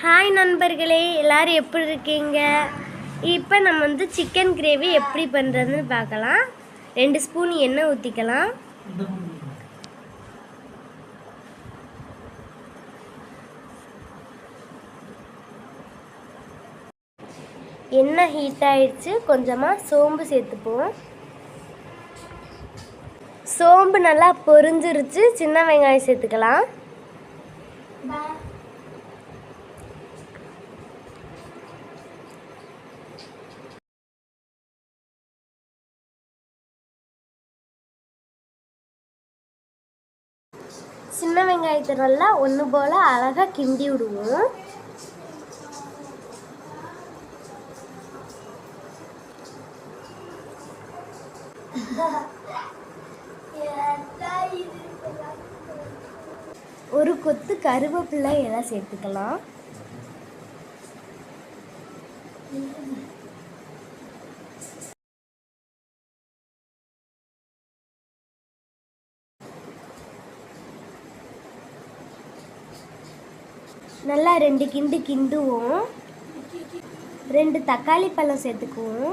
Hi நண்பர்களே. எல்லோரும் எப்படி இருக்கீங்க? இப்போ நம்ம வந்து சிக்கன் கிரேவி எப்படி பண்ணுறதுன்னு பார்க்கலாம். ரெண்டு ஸ்பூன் எண்ணெய் ஊற்றிக்கலாம் எண்ணெய் ஹீட் ஆயிடுச்சு. கொஞ்சமாக சோம்பு சேர்த்துப்போம். சோம்பு நல்லா பொரிஞ்சிருச்சு. சின்ன வெங்காயம் சேர்த்துக்கலாம். சின்ன வெங்காயத்தை நல்லா ஒன்று போல் அழகாக கிண்டி விடுவோம். ஒரு கொத்து கருவேப்பிள்ளை எல்லாம் சேர்த்துக்கலாம். நல்லா ரெண்டு கிண்டு கிண்டுவோம். ரெண்டு தக்காளி பழம் சேர்த்துக்குவோம்.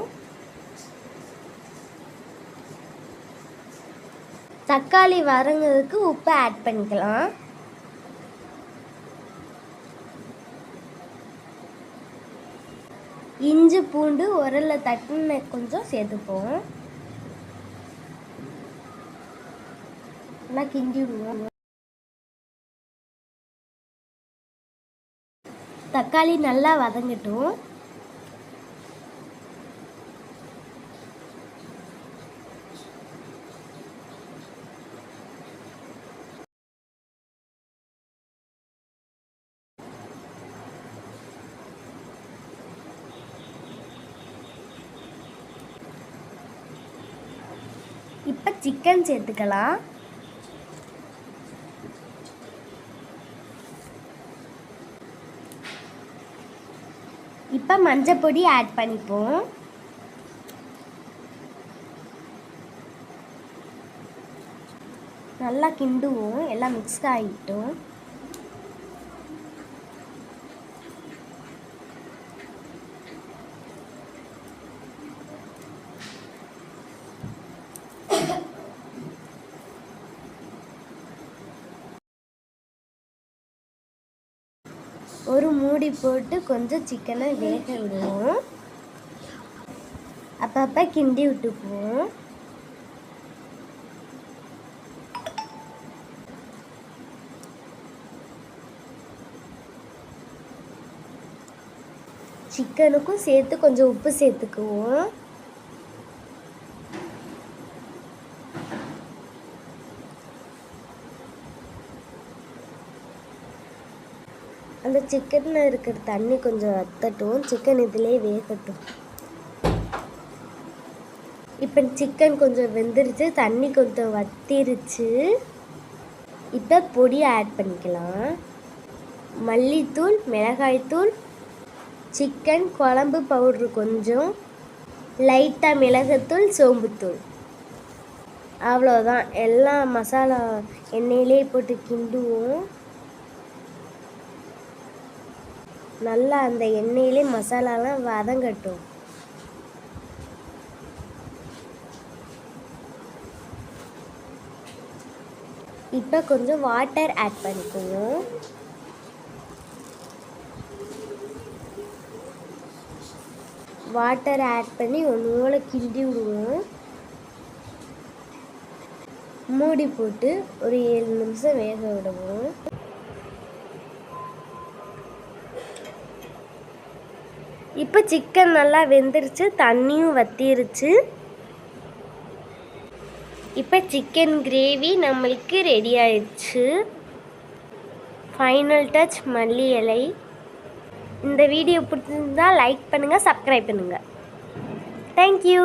தக்காளி வரங்கிறதுக்கு உப்பு ஆட் பண்ணிக்கலாம். இஞ்சி பூண்டு உரல்ல தட்டின கொஞ்சம் சேர்த்துப்போம். நல்லா கிண்டி விடுவோம். தக்காளி நல்லா வதங்கட்டும். இப்போ சிக்கன் சேர்த்துக்கலாம். இப்போ மஞ்சள் பொடி ஆட் பண்ணிப்போம். நல்லா கிண்டுவோம். எல்லாம் மிக்ஸ் ஆகிட்டோம் ஒரு மூடி போட்டு கொஞ்சம் சிக்கனை வேக விடுவோம். அப்பப்போ கிண்டி விட்டுக்குவோம். சிக்கனுக்கும் சேர்த்து கொஞ்சம் உப்பு சேர்த்துக்குவோம். அந்த சிக்கனில் இருக்கிற தண்ணி கொஞ்சம் வத்தட்டும். சிக்கன் இதிலே வேகட்டும். இப்போ சிக்கன் கொஞ்சம் வெந்துருச்சு. தண்ணி கொஞ்சம் வத்திருச்சு. இப்போ பொடி ஆட் பண்ணிக்கலாம். மல்லித்தூள் மிளகாய்த்தூள் சிக்கன் குழம்பு பவுட்ரு கொஞ்சம் லைட்டாக மிளகுத்தூள் சோம்புத்தூள். அவ்வளோதான் எல்லா மசாலா எண்ணெயிலே போட்டு கிண்டுவோம். நல்லா அந்த எண்ணெயிலே மசாலாலாம் வதங்கட்டும். இப்போ கொஞ்சம் வாட்டர் ஆட் பண்ணிக்குவோம். வாட்டர் ஆட் பண்ணி ஒன்று கிண்டி விடுவோம். மூடி போட்டு ஒரு ஏழு நிமிஷம் வேக விடுவோம். இப்போ சிக்கன் நல்லா வெந்துருச்சு தண்ணியும் வத்திருச்சு. இப்போ சிக்கன் கிரேவி நம்மளுக்கு ரெடி ஆயிடுச்சு. ஃபைனல் டச் மல்லி இலை. இந்த வீடியோ பிடிச்சிருந்தா லைக் பண்ணுங்கள் சப்ஸ்கிரைப் பண்ணுங்கள் தேங்க்யூ